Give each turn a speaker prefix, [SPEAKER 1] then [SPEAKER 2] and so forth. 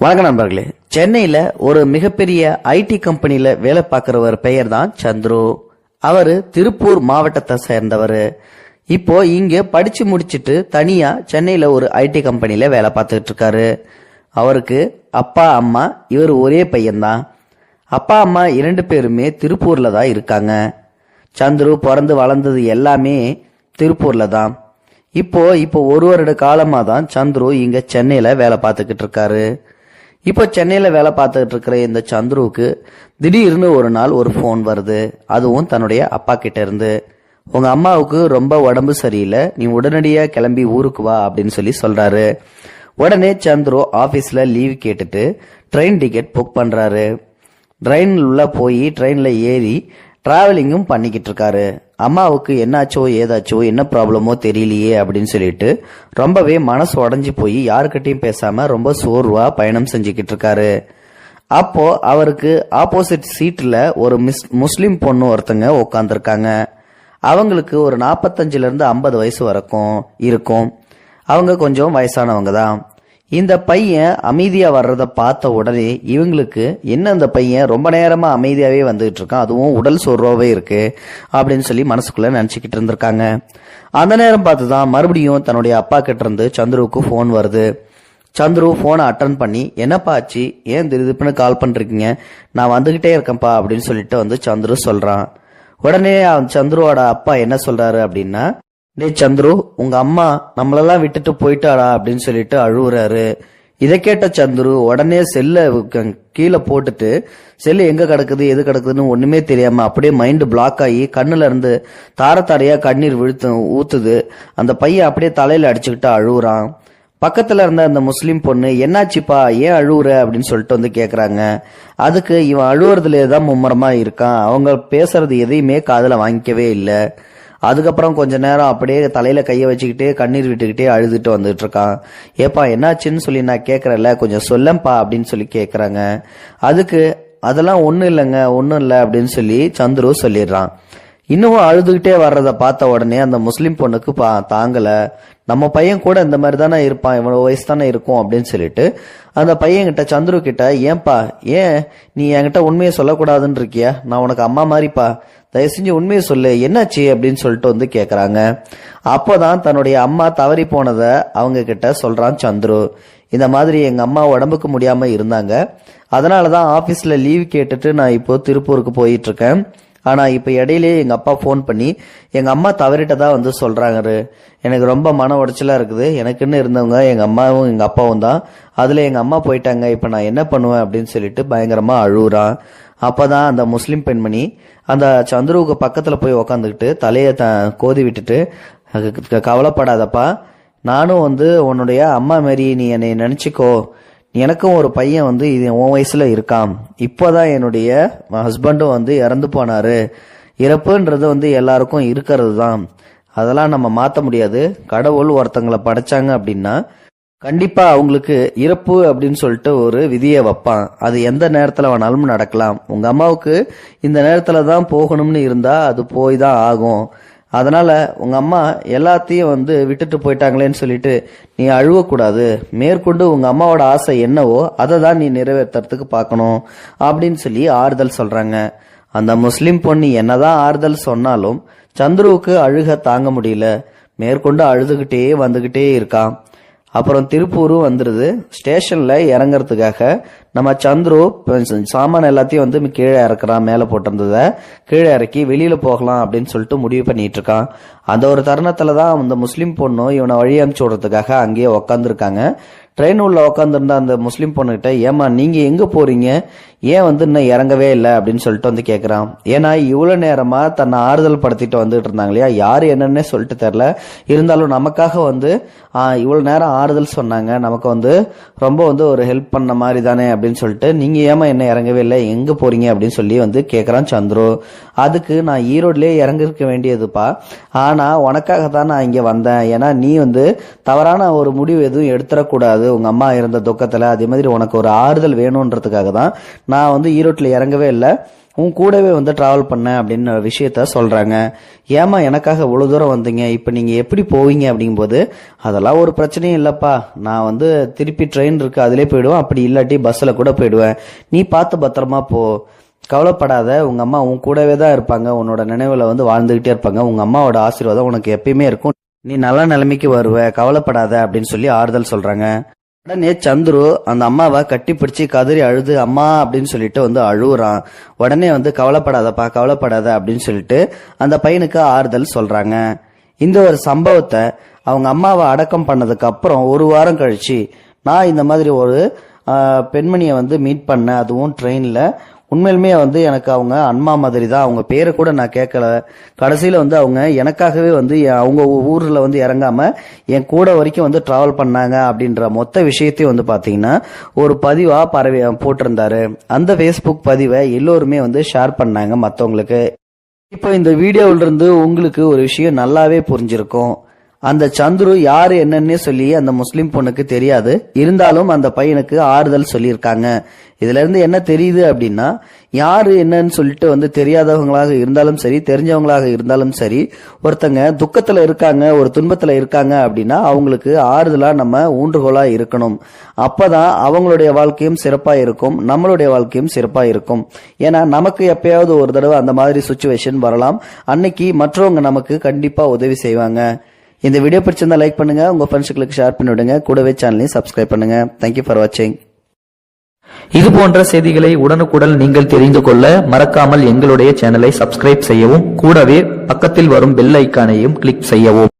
[SPEAKER 1] வணக்கம் நண்பர்களே. சென்னையில ஒரு மிகப்பெரிய ஐடி கம்பெனியில் வேலை பார்க்கிறவர் பெயர் தான் சந்துரு. அவர் திருப்பூர் மாவட்டத்தை சேர்ந்தவர். இப்போ இங்க படிச்சு முடிச்சிட்டு தனியா சென்னையில ஒரு ஐடி கம்பெனியில் வேலை பார்த்துக்கிட்டு இருக்காரு. அவருக்கு அப்பா அம்மா இவர் ஒரே பையன்தான். அப்பா அம்மா இரண்டு பேருமே திருப்பூர்ல தான் இருக்காங்க. சந்துரு பிறந்து வளர்ந்தது எல்லாமே திருப்பூர்ல தான். இப்போ இப்போ ஒரு வருட காலமாக தான் சந்துரு இங்க சென்னையில வேலை பார்த்துக்கிட்டு இருக்காரு. இப்போ சென்னையில் வேலை பார்த்துட்டு இருக்கிற இந்த சந்துருவுக்கு திடீர்னு ஒரு நாள் ஒரு ஃபோன் வருது. அதுவும் தன்னுடைய அப்பா கிட்ட இருந்து உங்க அம்மாவுக்கு ரொம்ப உடம்பு சரியில்லை. நீ உடனடியாக கிளம்பி ஊருக்கு வா அப்படின்னு சொல்லி சொல்றாரு. உடனே சந்துரு ஆபீஸ்ல லீவ் கேட்டுட்டு ட்ரெயின் டிக்கெட் புக் பண்றாரு. ட்ரெயின் உள்ள போய் ட்ரெயின்ல ஏறி டிராவலிங்கும் பண்ணிக்கிட்டு இருக்காரு அம்மாவுக்கு என்னாச்சோ ஏதாச்சோ என்ன ப்ராப்ளமோ தெரியலையே அப்படின்னு சொல்லிட்டு ரொம்பவே மனசு உடஞ்சி போய் யாருக்கிட்டையும் பேசாம ரொம்ப சோர்வா பயணம் செஞ்சுக்கிட்டு இருக்காரு அப்போ அவருக்கு ஆப்போசிட் சீட்ல ஒரு மிஸ் முஸ்லீம் பொண்ணு ஒருத்தங்க உட்காந்துருக்காங்க அவங்களுக்கு ஒரு நாற்பத்தஞ்சுல இருந்து ஐம்பது வயசு வரைக்கும் இருக்கும். அவங்க கொஞ்சம் வயசானவங்க தான் இந்த பையன் அமைதியாக வர்றதை பார்த்த உடனே இவங்களுக்கு என்ன அந்த பையன்? ரொம்ப நேரமாக அமைதியாகவே வந்துகிட்டு இருக்கான். அதுவும் உடல் சோர்வாகவே இருக்கு அப்படின்னு சொல்லி மனசுக்குள்ளே நினச்சிக்கிட்டு இருந்திருக்காங்க. அந்த நேரம் பார்த்து தான் மறுபடியும் தன்னுடைய அப்பா கிட்ட இருந்து சந்துருவுக்கு ஃபோன் வருது. சந்துரு ஃபோனை அட்டன் பண்ணி என்னப்பா ஆச்சு? ஏன் திடீர்னு கால் பண்ணிருக்கீங்க நான் வந்துகிட்டே இருக்கேன்ப்பா அப்படின்னு சொல்லிட்டு வந்து சந்துரு சொல்கிறான் உடனே அவன் சந்துருவோட அப்பா என்ன சொல்கிறாரு அப்படின்னா டேய் சந்துரு உங்க அம்மா நம்மளெல்லாம் விட்டுட்டு போயிட்டாடா அப்படின்னு சொல்லிட்டு அழுவுறாரு. இதை கேட்ட சந்துரு உடனே செல்ல கீழே போட்டுட்டு செல்லு எங்க கிடக்குது எது கிடக்குதுன்னு ஒண்ணுமே தெரியாம அப்படியே மைண்ட் பிளாக் ஆகி கண்ணுல இருந்து தார தாரையா கண்ணீர் விழுத்து ஊத்துது. அந்த பையன் அப்படியே தலையில அடிச்சுக்கிட்டு அழுகுறான் பக்கத்துல இருந்த அந்த முஸ்லீம் பொண்ணு என்னாச்சுப்பா ஏன் அழுவுற? அப்படின்னு சொல்லிட்டு வந்து கேக்குறாங்க. அதுக்கு இவன் அழுவுறதுலேயே தான் மும்மரமா இருக்கான். அவங்க பேசுறது எதையுமே காதல வாங்கிக்கவே இல்லை. அதுக்கப்புறம் கொஞ்ச நேரம் அப்படியே தலையில கையை வச்சுக்கிட்டே கண்ணீர் விட்டுக்கிட்டே அழுதுட்டு வந்துட்டு இருக்கான். ஏப்பா என்னாச்சுன்னு சொல்லி நான் கேட்குறேன்ல கொஞ்சம் சொல்லப்பா அப்படின்னு சொல்லி கேட்குறாங்க அதுக்கு அதெல்லாம் ஒன்றும் இல்லைங்க ஒன்றும் இல்லை அப்படின்னு சொல்லி சந்துரு சொல்லிடுறான். இன்னமும் அழுதுகிட்டே வர்றத பார்த்த உடனே அந்த முஸ்லீம் பொண்ணுக்கு பா தாங்கலை. நம்ம பையன் கூட இந்த மாதிரி தானே இருப்பான் இவ்வளோ வயசு தானே இருக்கும் அப்படின்னு சொல்லிட்டு அந்த பையன்கிட்ட சந்துரு கிட்ட ஏன்பா ஏன் நீ என்கிட்ட உண்மையை சொல்லக்கூடாதுன்னு இருக்கியா? நான் உனக்கு அம்மா மாதிரிப்பா தயவு செஞ்சு உண்மையை சொல்லு. என்னாச்சு அப்படின்னு சொல்லிட்டு வந்து கேட்குறாங்க அப்போதான் தன்னுடைய அம்மா தவறி போனதை அவங்க கிட்ட சொல்கிறான் சந்துரு. இந்த மாதிரி எங்கள் அம்மா உடம்புக்கு முடியாமல் இருந்தாங்க. அதனாலதான் ஆஃபீஸில் லீவ் கேட்டுட்டு நான் இப்போ திருப்பூருக்கு போயிட்டுருக்கேன். ஆனால் இப்போ இடையிலே எங்கள் அப்பா ஃபோன் பண்ணி எங்கள் அம்மா தவறிட்டதா வந்து சொல்கிறாங்கரு எனக்கு ரொம்ப மன உடச்சலாக இருக்குது. எனக்குன்னு இருந்தவங்க எங்கள் அம்மாவும் எங்கள் அப்பாவும் தான். அதில் எங்கள் அம்மா போயிட்டாங்க. இப்போ நான் என்ன பண்ணுவேன்? அப்படின்னு சொல்லிட்டு பயங்கரமாக அழுகுறான். அப்பதான் அந்த முஸ்லீம் பெண்மணி அந்த சந்துருவுக்கு பக்கத்துல போய் உக்காந்துக்கிட்டு தலையை த கோதி விட்டுட்டு "க- கவலைப்படாதப்பா. நானும் வந்து உன்னுடைய அம்மா மாரி நீ என்னை நினைச்சுக்கோ. எனக்கும் ஒரு பையன் வந்து இது உன் வயசுல இருக்கான் இப்போதான் என்னுடைய ஹஸ்பண்டும் வந்து இறந்து போனாரு. இறப்புன்றது வந்து எல்லாருக்கும் இருக்கிறது தான் அதெல்லாம் நம்ம மாற்ற முடியாது. கடவுள் ஒருத்தங்களை படைச்சாங்க அப்படின்னா கண்டிப்பா அவங்களுக்கு இறப்பு அப்படின்னு சொல்லிட்டு ஒரு விதியை வைப்பான். அது எந்த நேரத்துல வேணாலும் நடக்கலாம். உங்க அம்மாவுக்கு இந்த நேரத்துல தான் போகணும்னு இருந்தா அது போய் தான் ஆகும். அதனால உங்க அம்மா எல்லாத்தையும் வந்து விட்டுட்டு போயிட்டாங்களேன்னு சொல்லிட்டு நீ அழுவக்கூடாது. மேற்கொண்டு உங்க அம்மாவோட ஆசை என்னவோ அதை தான் நீ நிறைவேற்றுறதுக்கு பார்க்கணும் அப்படின்னு சொல்லி ஆறுதல் சொல்றாங்க. அந்த முஸ்லிம் பொண்ணு என்னதான் ஆறுதல் சொன்னாலும் சந்துருவுக்கு அழுக தாங்க முடியல. மேற்கொண்டு அழுதுகிட்டே வந்துகிட்டே இருக்கான். அப்புறம் திருப்பூரும் வந்துடுது ஸ்டேஷனில் இறங்குறதுக்காக நம்ம சந்துரு சாமான் எல்லாத்தையும் வந்து கீழே இறக்குறான் மேலே போட்டிருந்ததை. கீழே இறக்கி வெளியில் போகலாம் அப்படின்னு சொல்லிட்டு முடிவு பண்ணிட்டு இருக்கான் அந்த ஒரு தருணத்தில் தான் அந்த முஸ்லீம் பொண்ணும் இவனை வழி அனுப்பிச்சு விடுறதுக்காக அங்கேயே உக்காந்துருக்காங்க. ட்ரெயின் உள்ள உட்காந்துருந்த அந்த முஸ்லீம் பொண்ணுகிட்ட ஏமா நீங்க எங்க போறீங்க? ஏன் வந்து இன்னும் இறங்கவே இல்லை? அப்படின்னு சொல்லிட்டு வந்து கேட்குறான் ஏன்னா இவ்வளோ நேரமாக தன்னை ஆறுதல் படுத்திட்டு வந்துட்டு இருந்தாங்க இல்லையா? யார் என்னன்னே சொல்லிட்டு தெரில இருந்தாலும் நமக்காக வந்து இவ்வளோ நேரம் ஆறுதல் சொன்னாங்க. நமக்கு வந்து ரொம்ப வந்து ஒரு ஹெல்ப் பண்ண மாதிரி தானே? அப்படின்னு சொல்லிட்டு நீங்கள் ஏமா என்ன இறங்கவே இல்லை? எங்கே போறீங்க? அப்படின்னு சொல்லி வந்து கேட்குறான் சந்துரு. அதுக்கு நான் ஈரோட்லேயே இறங்கிருக்க வேண்டியதுப்பா. ஆனால் உனக்காக தான் நான் இங்கே வந்தேன். ஏன்னா நீ வந்து தவறான ஒரு முடிவு எதுவும் எடுத்துடக்கூடாது. உங்க அம்மா இருந்த துக்கத்துல அதே மாதிரி உனக்கு ஒரு ஆறுதல் வேணுன்றதுக்காக தான் நான் வந்து ஈரோட்டில் இறங்கவே இல்லை. உன் கூடவே வந்து டிராவல் பண்ணேன் அப்படின்ற விஷயத்த சொல்றாங்க. ஏமா எனக்காக இவ்வளவு தூரம் வந்தீங்க? இப்போ நீங்க எப்படி போவீங்க அப்படிங்கும்போது அதெல்லாம் ஒரு பிரச்சனையும் இல்லப்பா. நான் வந்து திருப்பி ட்ரெயின் இருக்கு அதிலே போயிடுவேன். அப்படி இல்லாட்டி பஸ்ல கூட போயிடுவேன். நீ பார்த்து பத்திரமா போ. கவலைப்படாத. உங்க அம்மா உன் கூடவே தான் இருப்பாங்க. உன்னோட நினைவுல வந்து வாழ்ந்துகிட்டே இருப்பாங்க. உங்க அம்மாவோட ஆசீர்வாதம் உனக்கு எப்பயுமே இருக்கும். நீ நல்ல நிலைமைக்கு வருவ கவலைப்படாத அப்படின்னு சொல்லி ஆறுதல் சொல்றாங்க. உடனே சந்துரு அந்த அம்மாவை கட்டி பிடிச்சி கதறி அழுது அம்மா அப்படின்னு சொல்லிட்டு வந்து அழுகுறான் உடனே வந்து கவலைப்படாதப்பா கவலைப்படாத அப்படின்னு சொல்லிட்டு அந்த பையனுக்கு ஆறுதல் சொல்றாங்க. இந்த ஒரு சம்பவத்தை அவங்க அம்மாவை அடக்கம் பண்ணதுக்கு அப்புறம் ஒரு வாரம் கழிச்சு நான் இந்த மாதிரி ஒரு பெண்மணியை வந்து மீட் பண்ணேன். அதுவும் ட்ரெயின்ல உண்மையிலுமே வந்து எனக்கு அவங்க அன்மா மாதிரி தான் அவங்க பேரை கூட நான் கேட்கல. கடைசியில் வந்து அவங்க எனக்காகவே வந்து அவங்க ஊரில் வந்து இறங்காம என் கூட வரைக்கும் வந்து ட்ராவல் பண்ணாங்க அப்படின்ற மொத்த விஷயத்தையும் வந்து பார்த்தீங்கன்னா ஒரு பதிவாக பரவி போட்டிருந்தாரு. அந்த ஃபேஸ்புக் பதிவை எல்லோருமே வந்து ஷேர் பண்ணாங்க மற்றவங்களுக்கு இப்போ இந்த வீடியோவிலிருந்து உங்களுக்கு ஒரு விஷயம் நல்லாவே புரிஞ்சிருக்கும். அந்த சந்துரு யாரு என்னன்னே சொல்லி அந்த முஸ்லிம் பொண்ணுக்கு தெரியாது. இருந்தாலும் அந்த பையனுக்கு ஆறுதல் சொல்லியிருக்காங்க. இதுல இருந்து என்ன தெரியுது அப்படின்னா யாரு என்னன்னு சொல்லிட்டு வந்து தெரியாதவங்களாக இருந்தாலும் சரி தெரிஞ்சவங்களாக இருந்தாலும் சரி ஒருத்தங்க துக்கத்துல இருக்காங்க ஒரு துன்பத்துல இருக்காங்க அப்படின்னா அவங்களுக்கு ஆறுதலா நம்ம ஊன்றுகோலா இருக்கணும். அப்பதான் அவங்களுடைய வாழ்க்கையும் சிறப்பா இருக்கும் நம்மளுடைய வாழ்க்கையும் சிறப்பா இருக்கும். ஏன்னா நமக்கு எப்பயாவது ஒரு தடவை அந்த மாதிரி சுச்சுவேஷன் வரலாம். அன்னைக்கு மற்றவங்க நமக்கு கண்டிப்பா உதவி செய்வாங்க. இந்த வீடியோ பிடிச்சிருந்தா லைக் பண்ணுங்க உங்க ஃப்ரெண்ட்ஸுகளுக்கு ஷேர் பண்ணி விடுங்க. கூடவே சேனலையும் சப்ஸ்கிரைப் பண்ணுங்க. தேங்க்யூ ஃபார் வாட்சிங்
[SPEAKER 2] இது போன்ற செய்திகளை உடனுக்குடன் நீங்கள் தெரிந்து கொள்ள மறக்காமல் எங்களுடைய சேனலை சப்ஸ்கிரைப் செய்யவும் கூடவே பக்கத்தில் வரும் பெல் ஐக்கானையும் கிளிக் செய்யவும்.